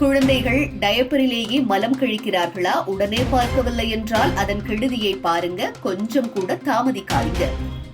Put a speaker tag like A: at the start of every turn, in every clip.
A: குழந்தைகள் டயப்பரிலேயே மலம் கழிக்கிறார்களா? உடனே பார்க்கவில்லை என்றால் அதன் கெடுதியை பாருங்க. கொஞ்சம் கூட தாமதிக்காதீங்க.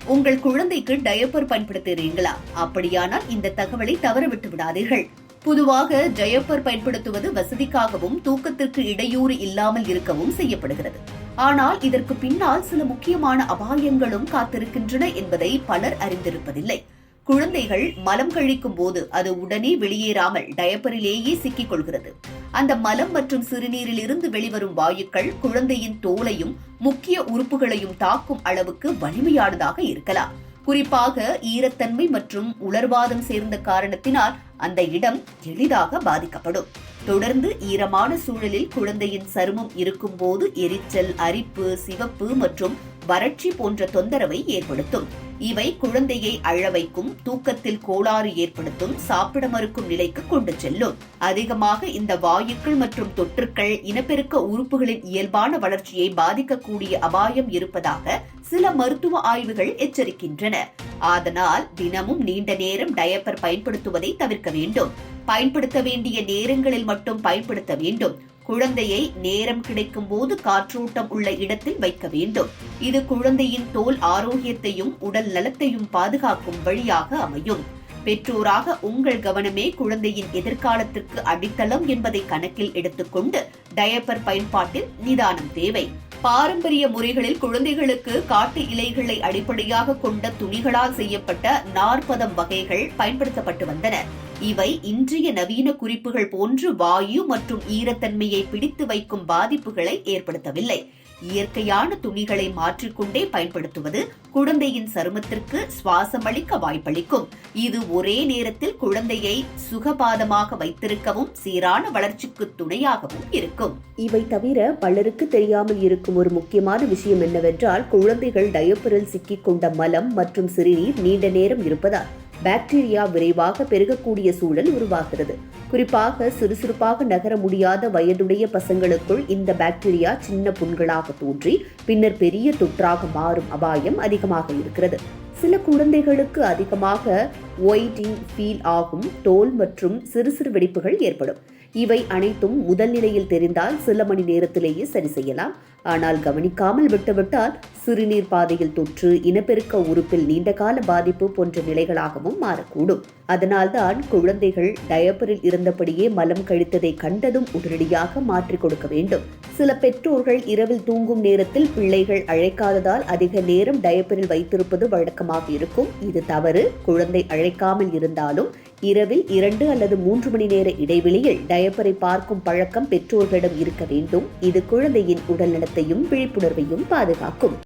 A: உங்கள் குழந்தைக்கு டயப்பர் பயன்படுத்துகிறீங்களா அப்படியானால் இந்த தகவலை தவறவிட்டு விடாதீர்கள். பொதுவாக டயப்பர் பயன்படுத்துவது வசதிக்காகவும் தூக்கத்திற்கு இடையூறு இல்லாமல் இருக்கவும் செய்யப்படுகிறது. ஆனால் இதற்கு பின்னால் சில முக்கியமான அபாயங்களும் காத்திருக்கின்றன என்பதை பலர் அறிந்திருப்பதில்லை. குழந்தைகள் மலம் கழிக்கும் போது அது உடனே வெளியேறாமல் டயப்பரிலேயே சிக்கிக் கொள்கிறது. அந்த மலம் மற்றும் சிறுநீரில் இருந்து வெளிவரும் வாயுக்கள் குழந்தையின் தோலையும் முக்கிய உறுப்புகளையும் தாக்கும் அளவுக்கு வலிமையானதாக இருக்கலாம். குறிப்பாக ஈரத்தன்மை மற்றும் உலர்வாதம் சேர்ந்த காரணத்தினால் அந்த இடம் எளிதாக பாதிக்கப்படும். தொடர்ந்து ஈரமான சூழலில் குழந்தையின் சருமம் இருக்கும்போது எரிச்சல் அரிப்பு சிவப்பு மற்றும் வறட்சி போன்ற தொந்தரவை ஏற்படுத்தும். இவை குழந்தையை அழ வைக்கும் தூக்கத்தில் கோளாறு ஏற்படுத்தும் சாப்பிட மறுக்கும் நிலைக்கு கொண்டு செல்லும். அதிகமாக இந்த வாயுக்கள் மற்றும் தொற்றுக்கள் இனப்பெருக்க உறுப்புகளின் இயல்பான வளர்ச்சியை பாதிக்கக்கூடிய அபாயம் இருப்பதாக சில மருத்துவ ஆய்வுகள் எச்சரிக்கின்றன. அதனால் தினமும் நீண்ட நேரம் டயப்பர் பயன்படுத்துவதை தவிர்க்க வேண்டும். பயன்படுத்த வேண்டிய நேரங்களில் மட்டும் பயன்படுத்த வேண்டும். குழந்தையை நேரம் கிடைக்கும் போது காற்றோட்டம் உள்ள இடத்தில் வைக்க வேண்டும். இது குழந்தையின் தோல் ஆரோக்கியத்தையும் உடல் நலத்தையும் பாதுகாக்கும் வழியாக அமையும். பெற்றோராக உங்கள் கவனமே குழந்தையின் எதிர்காலத்திற்கு அடித்தளம் என்பதை கணக்கில் எடுத்துக்கொண்டு டயப்பர் பயன்பாட்டில் நிதானம் தேவை. பாரம்பரிய முறைகளில் குழந்தைகளுக்கு காட்டு இலைகளை அடிப்படையாக கொண்ட துணிகளால் செய்யப்பட்ட நாற்பதம் வகைகள் பயன்படுத்தப்பட்டு வந்தன. இவை இன்றைய நவீன குறிப்புகள் போன்று வாயு மற்றும் ஈரத்தன்மையை பிடித்து வைக்கும் பாதிப்புகளை ஏற்படுத்தவில்லை. இயற்கையான துணிகளை மாற்றிக்கொண்டே பயன்படுத்துவது குழந்தையின் சருமத்திற்கு சுவாசமளிக்க வாய்ப்பளிக்கும். இது ஒரே நேரத்தில் குழந்தையை சுகபாதமாக வைத்திருக்கவும் சீரான வளர்ச்சிக்கு துணையாகவும் இருக்கும்.
B: இவை தவிர பலருக்கு தெரியாமல் இருக்கும் ஒரு முக்கியமான விஷயம் என்னவென்றால் குழந்தைகள் டயப்பரில் சிக்கிக் கொண்ட மலம் மற்றும் சிறுநீர் நீண்ட நேரம் இருப்பதால். பாக்டீரியா விரைவாக பெருகக்கூடிய சூழல் உருவாகிறது. குறிப்பாக சுறுசுறுப்பாக நகர முடியாத வயதுடைய பசங்களுக்குள் இந்த பாக்டீரியா சின்ன புண்களாக தோன்றி பின்னர் பெரிய தொற்றாக மாறும் அபாயம் அதிகமாக இருக்கிறது. சில குழந்தைகளுக்கு அதிகமாக ஒயிட்டிங் ஃபீல் ஆகும் தோல் மற்றும் சிறு சிறு வெடிப்புகள் ஏற்படும். இவை அனைத்தும் முதல் நிலையில் தெரிந்தால் சில மணி நேரத்திலேயே சரி செய்யலாம். ஆனால் கவனிக்காமல் விட்டுவிட்டால் சிறுநீர் பாதையில் தொற்று இனப்பெருக்க உறுப்பில் நீண்டகால பாதிப்பு போன்ற நிலைகளாகவும் மாறக்கூடும். அதனால்தான் குழந்தைகள் டயப்பரில் இருந்தபடியே மலம் கழித்ததை கண்டதும் உடனடியாக மாற்றிக் கொடுக்க வேண்டும். சில பெற்றோர்கள் இரவில் தூங்கும் நேரத்தில் பிள்ளைகள் அழைக்காததால் அதிக நேரம் டயப்பரில் வைத்திருப்பது வழக்கமாக இருக்கும். இது தவறு. குழந்தை அழைக்காமல் இருந்தாலும் இரவில் இரண்டு அல்லது மூன்று மணி நேர இடைவெளியில் டயப்பரை பார்க்கும் பழக்கம் பெற்றோர்களிடம் இருக்க வேண்டும். இது குழந்தையின் உடல்நலத்தையும் விழிப்புணர்வையும் பாதுகாக்கும்.